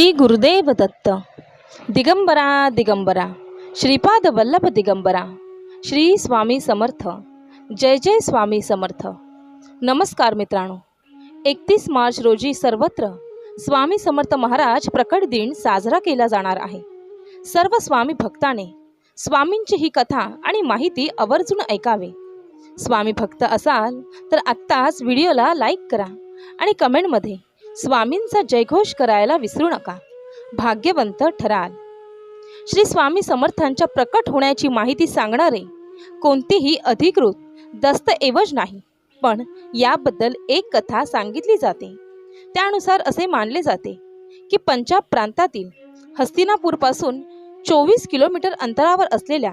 श्री गुरुदेव दत्त. दिगंबरा दिगंबरा. श्रीपाद वल्लभ दिगंबरा. श्री स्वामी समर्थ. जय जय स्वामी समर्थ. नमस्कार मित्रांनो. एकतीस मार्च रोजी सर्वत्र स्वामी समर्थ महाराज प्रकट दिन साजरा केला जाणार आहे. सर्व स्वामी भक्ताने स्वामींची ही कथा आणि माहिती आवर्जून ऐकावे. स्वामी भक्त असाल तर आत्ताच व्हिडिओला लाईक करा आणि कमेंटमध्ये स्वामींचा जयघोष करायला विसरू नका. भाग्यवंत ठराल. श्री स्वामी समर्थांच्या प्रकट होण्याची माहिती सांगणारे कोणतीही अधिकृत दस्तऐवज नाही पण याबद्दल एक कथा सांगितली जाते. त्यानुसार असे मानले जाते की पंजाब प्रांतातील हस्तिनापूरपासून चोवीस किलोमीटर अंतरावर असलेल्या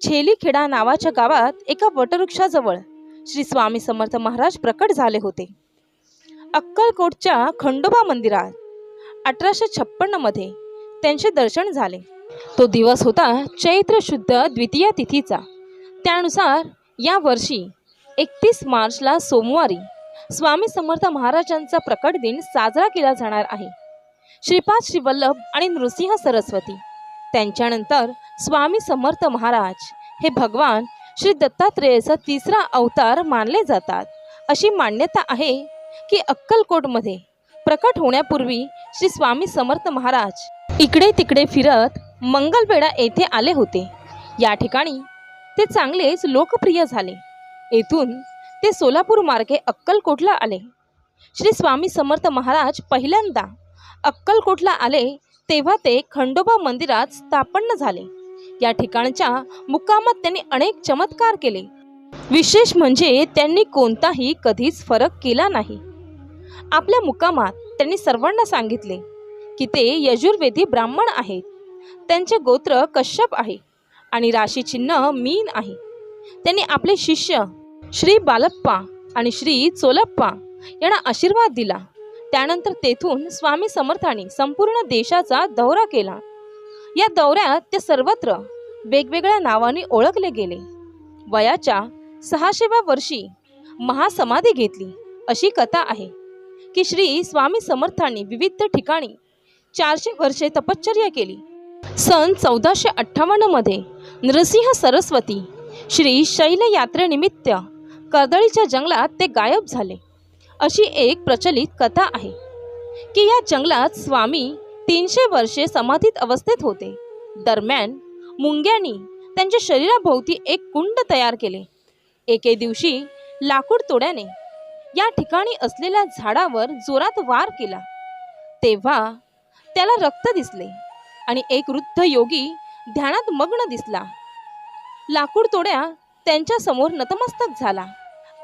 छेलीखेडा नावाच्या गावात एका वटवृक्षाजवळ श्री स्वामी समर्थ महाराज प्रकट झाले होते. अक्कलकोटच्या खंडोबा मंदिरात अठराशे छप्पन्नमध्ये त्यांचे दर्शन झाले. तो दिवस होता चैत्र शुद्ध द्वितीय तिथीचा. त्यानुसार या वर्षी एकतीस मार्चला सोमवारी स्वामी समर्थ महाराजांचा प्रकट दिन साजरा केला जाणार आहे. श्रीपाद श्रीवल्लभ आणि नृसिंह सरस्वती त्यांच्यानंतर स्वामी समर्थ महाराज हे भगवान श्री दत्तात्रेयाचा तिसरा अवतार मानले जातात अशी मान्यता आहे की अक्कलकोटमध्ये प्रकट होण्यापूर्वी श्री स्वामी समर्थ महाराज इकडे तिकडे फिरत मंगलवेढा येथे आले होते. या ठिकाणी ते चांगलेच लोकप्रिय झाले. येथून ते सोलापूर मार्गे अक्कलकोटला आले. श्री स्वामी समर्थ महाराज पहिल्यांदा अक्कलकोटला आले तेव्हा ते खंडोबा मंदिरात स्थापन्न झाले. या ठिकाणच्या मुक्कामात त्यांनी अनेक चमत्कार केले. विशेष म्हणजे त्यांनी कोणताही कधीच फरक केला नाही. आपल्या मुक्कामात त्यांनी सर्वांना सांगितले की ते यजुर्वेदी ब्राह्मण आहेत. त्यांचे गोत्र कश्यप आहे आणि राशीचिन्ह मीन आहे. त्यांनी आपले शिष्य श्री बालप्पा आणि श्री चोलप्पा यांना आशीर्वाद दिला. त्यानंतर तेथून स्वामी समर्थांनी संपूर्ण देशाचा दौरा केला. या दौऱ्यात ते सर्वत्र वेगवेगळ्या नावाने ओळखले गेले. वयाच्या सहाशेव्या वर्षी महासमाधी घेतली अशी कथा आहे. की श्री स्वामी समर्थांनी विविध ठिकाणी चारशे वर्षे तपश्चर्या केली. सन चौदाशे अठ्ठावन्नमध्ये नृसिंह सरस्वती श्री शैल यात्रेनिमित्त कर्दळीच्या जंगलात ते गायब झाले. अशी एक प्रचलित कथा आहे की या जंगलात स्वामी तीनशे वर्षे समाधीत अवस्थेत होते. दरम्यान मुंग्यांनी त्यांच्या शरीराभोवती एक कुंड तयार केले. एके दिवशी लाकूड तोड्याने या ठिकाणी असलेल्या झाडावर जोरात वार केला. तेव्हा त्याला रक्त दिसले आणि एक वृद्ध योगी ध्यानात मग्न दिसला. लाकूड तोड्या त्यांच्यासमोर नतमस्तक झाला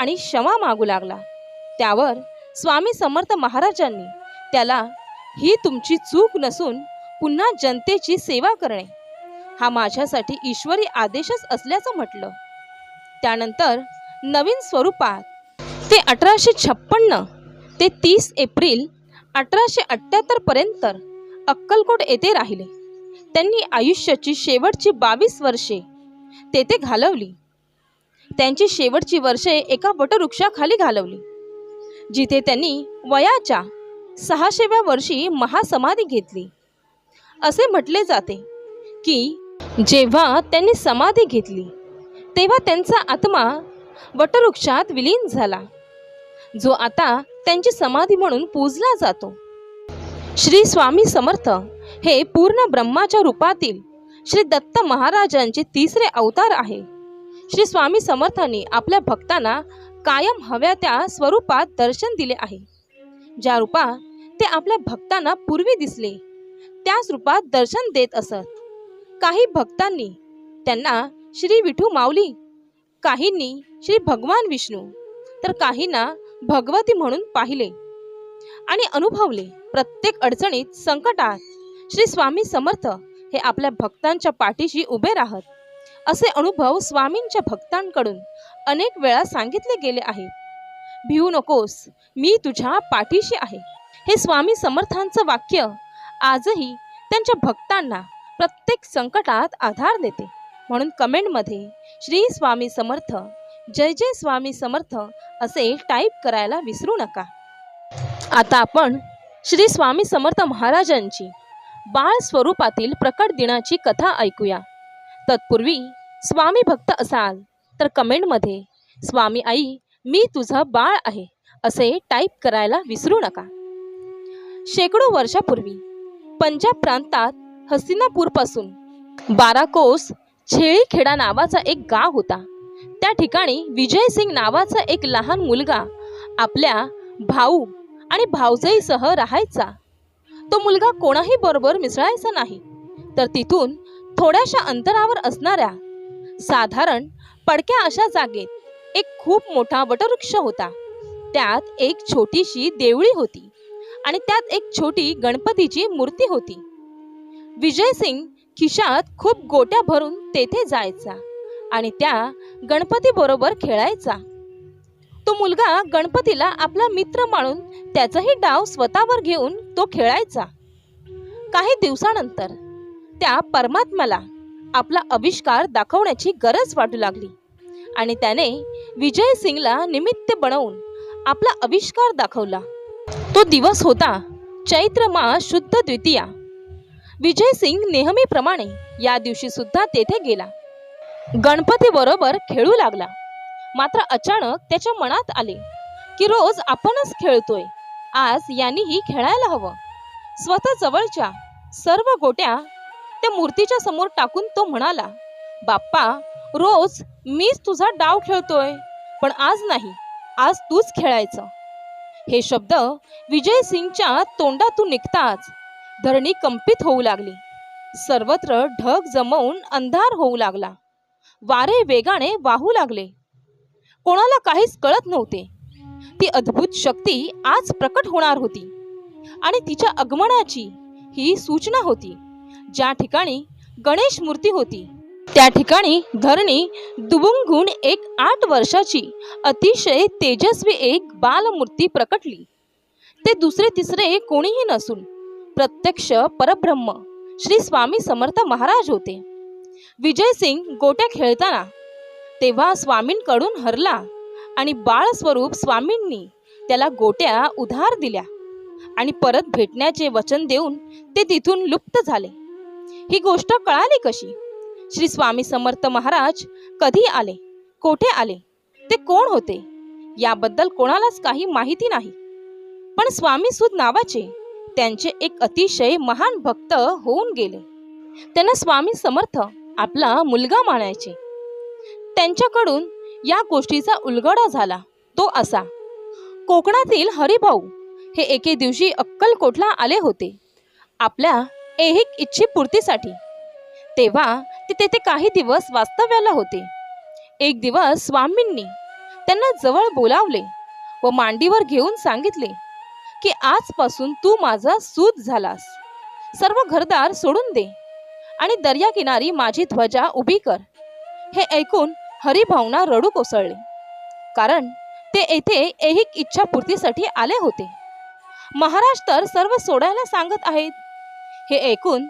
आणि क्षमा मागू लागला. त्यावर स्वामी समर्थ महाराजांनी त्याला ही तुमची चूक नसून पुन्हा जनतेची सेवा करणे. हा माझ्यासाठी ईश्वरी आदेशच असल्याचं म्हटलं. त्यानंतर नवीन स्वरूपात ते अठराशे छप्पन्न ते तीस एप्रिल अठराशे अठ्ठ्याहत्तरपर्यंत अक्कलकोट येथे राहिले. त्यांनी आयुष्याची शेवटची बावीस वर्षे तेथे घालवली. त्यांची शेवटची वर्षे एका वटवृक्षाखाली घालवली जिथे त्यांनी वयाच्या सहाशेव्या वर्षी महासमाधी घेतली. असे म्हटले जाते की जेव्हा त्यांनी समाधी घेतली तेव्हा त्यांचा आत्मा वटवृक्षात विलीन झाला. जो आता त्यांची समाधी म्हणून पूजला जातो. श्री स्वामी समर्थ हे पूर्ण ब्रह्माच्या रूपातील श्री दत्त महाराजांचे तिसरे अवतार आहे. श्री स्वामी समर्थांनी आपल्या भक्तांना कायम हव्या त्या स्वरूपात दर्शन दिले आहे. ज्या रूपात ते आपल्या भक्तांना पूर्वी दिसले त्याच रूपात दर्शन देत असत. काही भक्तांनी त्यांना श्री विठू माऊली काहींनी श्री भगवान विष्णू तर काहींना भगवती म्हणून पाहिले आणि अनुभवले प्रत्येक अडचणीत संकटात. श्री स्वामी समर्थ हे आपल्या भक्तांच्या पाठीशी उभे राहत. असे अनुभव स्वामींच्या भक्तांकडून अनेक वेळा सांगितले गेले आहेत. भिवू नकोस मी तुझ्या पाठीशी आहे. हे स्वामी समर्थांचं वाक्य आजही त्यांच्या भक्तांना प्रत्येक संकटात आधार देते. म्हणून कमेंटमध्ये श्री स्वामी समर्थ जय जय स्वामी समर्थ असे टाईप करायला विसरू नका. आता आपण श्री स्वामी समर्थ महाराजांची बाळ स्वरूपातील प्रकट दिनाची कथा ऐकूया. तत्पूर्वी स्वामी भक्त असाल तर कमेंटमध्ये स्वामी आई मी तुझं बाळ आहे असे टाईप करायला विसरू नका. शेकडो वर्षापूर्वी पंजाब प्रांतात हस्तिनापूरपासून बारा कोस छेळीखेडा नावाचा एक गाव होता. त्या ठिकाणी विजय सिंग नावाचा एक लहान मुलगा आपल्या भाऊ आणि भावजईसह राहायचा. तो मुलगा कोणाही बरोबर मिसळायचा नाही. तर तिथून थोड्याशा अंतरावर असणाऱ्या साधारण पडक्या अशा जागेत एक खूप मोठा वटवृक्ष होता. त्यात एक छोटीशी देवळी होती आणि त्यात एक छोटी गणपतीची मूर्ती होती. विजय सिंग खिशात खूप गोट्या भरून तेथे जायचा. आणि त्या गणपती बरोबर खेळायचा. तो मुलगा गणपतीला आपला मित्र मानून त्याचाही डाव स्वतःवर घेऊन तो खेळायचा. काही दिवसानंतर त्या परमात्म्याला आपला आविष्कार दाखवण्याची गरज वाटू लागली आणि त्याने विजय सिंगला निमित्त बनवून आपला आविष्कार दाखवला. तो दिवस होता चैत्र मास शुद्ध द्वितीया. विजय सिंग नेहमीप्रमाणे या दिवशी सुद्धा तेथे गेला. गणपती बरोबर खेळू लागला. मात्र अचानक त्याच्या मनात आले की रोज आपणच खेळतोय. आज यांनीही खेळायला हवं. स्वतः जवळच्या सर्व गोट्या त्या मूर्तीच्या समोर टाकून तो म्हणाला बाप्पा रोज मीच तुझा डाव खेळतोय पण आज नाही आज तूच खेळायचं. हे शब्द विजय सिंगच्या तोंडातून निघताच धरणी कंपित होऊ लागली. सर्वत्र ढग जमवून अंधार होऊ लागला. वारे वेगाने वाहू लागले. कोणाला काहीच कळत नव्हते. ती अद्भुत शक्ती आज प्रकट होणार होती आणि तिच्या आगमनाची ही सूचना होती. ज्या ठिकाणी गणेश मूर्ती होती त्या ठिकाणी धरणी दुबुंगून एक आठ वर्षाची अतिशय तेजस्वी एक बालमूर्ती प्रकटली. ते दुसरे तिसरे कोणीही नसून प्रत्यक्ष परब्रह्म श्री स्वामी समर्थ महाराज होते. विजय सिंग गोट्या खेळताना. तेव्हा स्वामींकडून हरला आणि बाळस्वरूप स्वामींनी त्याला गोट्या उधार दिल्या आणि परत भेटण्याचे वचन देऊन ते तिथून लुप्त झाले. ही गोष्ट कळाली कशी? श्री स्वामी समर्थ महाराज कधी आले? कोठे आले? ते कोण होते? याबद्दल कोणालाच काही माहिती नाही. पण स्वामी सुद नावाचे त्यांचे एक अतिशय महान भक्त होऊन गेले. त्यांना स्वामी समर्थ आपला मुलगा मानायचे. त्यांच्याकडून या गोष्टीचा उलगडा झाला. तो असा कोकणातील हरिभाऊ हे एके दिवशी अक्कलकोटला आले होते आपल्या ऐहिक इच्छेपूर्तीसाठी. तेव्हा ते तेथे काही दिवस वास्तव्याला होते. एक दिवस स्वामींनी त्यांना जवळ बोलावले व मांडीवर घेऊन सांगितले की आजपासून तू माझा सूत झालास. सर्व घरदार सोडून दे. आणि दर्याकिनारी माझी ध्वजा उभी कर. हे ऐकून हरिभावना रडू कोसळले. कारण ते येथे ऐहिक इच्छापूर्तीसाठी आले होते. महाराज तर सर्व सोडायला सांगत आहेत. हे ऐकून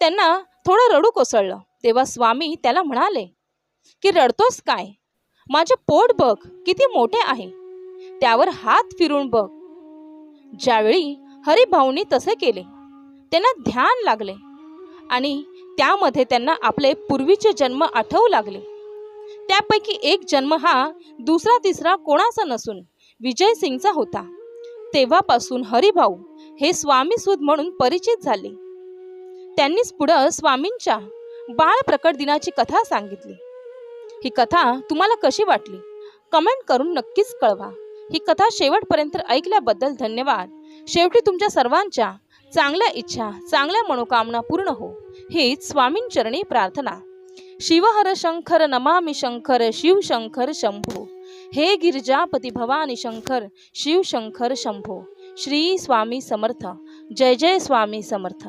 त्यांना थोडं रडू कोसळलं. तेव्हा स्वामी त्याला म्हणाले की रडतोस काय? माझे पोट बघ किती मोठे आहे. त्यावर हात फिरून बघ. ज्यावेळी हरिभाऊंनी तसे केले त्यांना ध्यान लागले आणि त्यामध्ये त्यांना आपले पूर्वीचे जन्म आठवू लागले. त्यापैकी एक जन्म हा दुसरा तिसरा कोणाचा नसून विजय सिंगचा होता. तेव्हापासून हरिभाऊ हे स्वामीसूद म्हणून परिचित झाले. त्यांनीच पुढं स्वामींच्या बाळ प्रकट दिनाची कथा सांगितली. ही कथा तुम्हाला कशी वाटली? कमेंट करून नक्कीच कळवा. ही कथा शेवटपर्यंत ऐकल्याबद्दल धन्यवाद. शेवटी तुमच्या सर्वांच्या चांगल्या इच्छा चांगल्या मनोकामना पूर्ण हो. हीच स्वामींचरणी प्रार्थना. शिवहर शंकर नमामि शंकर शिव शंभो. हे गिरिजापती भवानी शंकर शिव शंभो. श्री स्वामी समर्थ. जय जय स्वामी समर्थ.